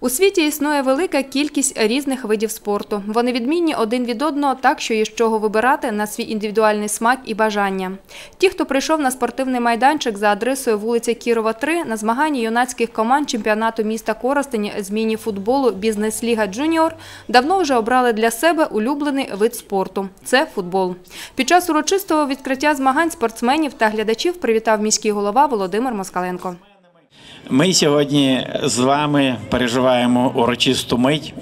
У світі існує велика кількість різних видів спорту. Вони відмінні один від одного так, що є з чого вибирати на свій індивідуальний смак і бажання. Ті, хто прийшов на спортивний майданчик за адресою вулиця Кірова, 3, на змаганні юнацьких команд чемпіонату міста Коростені з міні-футболу «Бізнес-ліга Джуніор» давно вже обрали для себе улюблений вид спорту – це футбол. Під час урочистого відкриття змагань спортсменів та глядачів привітав міський голова Володимир Москаленко. Ми сьогодні з вами переживаємо урочисту мить,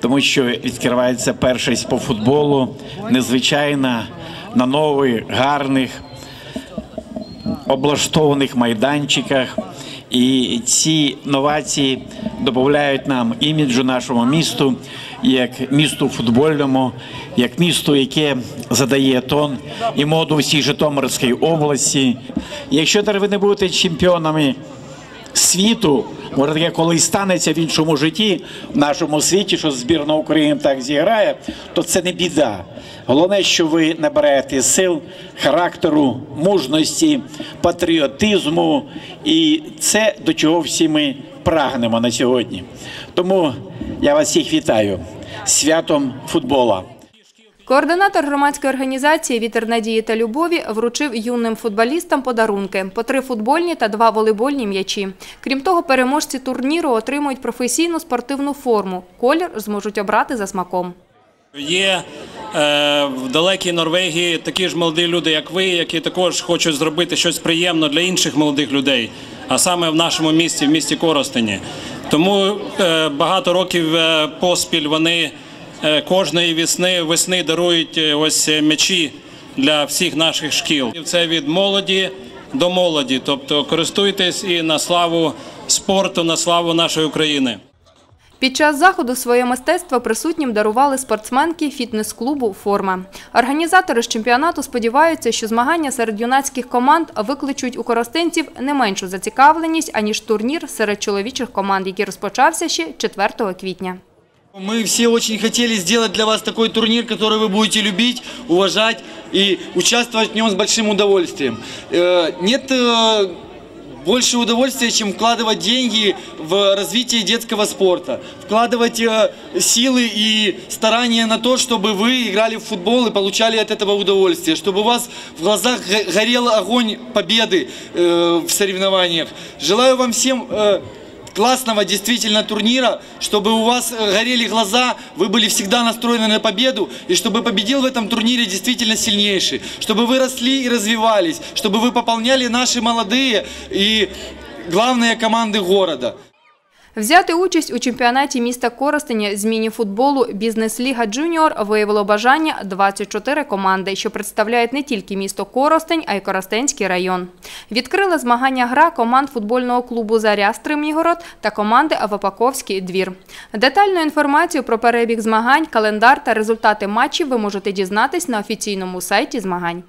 тому що відкривається першість по футболу, незвичайна на нових, гарних, облаштованих майданчиках. І ці новації додають нам іміджу нашому місту як місту футбольному, як місту, яке задає тон і моду всій Житомирській області. Якщо ви не будете чемпіонами світу, може таке колись станеться в іншому житті, в нашому світі, що збірна України так зіграє, то це не біда. Головне, що ви набираєте сил, характеру, мужності, патріотизму, і це до чого всі ми прагнемо на сьогодні. Тому я вас всіх вітаю святом футбола. Координатор громадської організації «Вітер надії та любові» вручив юним футболістам подарунки – по три футбольні та два волейбольні м'ячі. Крім того, переможці турніру отримують професійну спортивну форму. Колір зможуть обрати за смаком. Є е, в далекій Норвегії такі ж молоді люди, як ви, які також хочуть зробити щось приємне для інших молодих людей, а саме в нашому місті, в місті Коростені. Тому е, багато років е, поспіль вони кожної весни, весни дарують е, ось е, м'ячі для всіх наших шкіл. Це від молоді до молоді. Тобто користуйтесь і на славу спорту, на славу нашої України. Під час заходу своє мистецтво присутнім дарували спортсменки фітнес-клубу «Форма». Організатори з чемпіонату сподіваються, що змагання серед юнацьких команд викличуть у коростенців не меншу зацікавленість, аніж турнір серед чоловічих команд, який розпочався ще 4 квітня. Мы все очень хотели сделать для вас такой турнир, который вы будете любить, уважать и участвовать в нем с большим удовольствием. Э, Нет э, больше удовольствия, чем вкладывать деньги в развитие детского спорта, вкладывать э, силы и старания на то, чтобы вы играли в футбол и получали от этого удовольствие, чтобы у вас в глазах го- горел огонь победы в соревнованиях. Желаю вам всем классного действительно турнира, чтобы у вас э, горели глаза, вы были всегда настроены на победу, и чтобы победил в этом турнире действительно сильнейший, чтобы вы росли и развивались, чтобы вы пополняли наши молодые и главные команды города. Взяти участь у чемпіонаті міста Коростеня з міні-футболу «Бізнес-ліга Джуніор» виявило бажання 24 команди, що представляють не тільки місто Коростень, а й Коростенський район. Відкрила змагання гра команд футбольного клубу «Заря» Стримігород та команди «Авапаковський двір». Детальну інформацію про перебіг змагань, календар та результати матчів ви можете дізнатись на офіційному сайті змагань.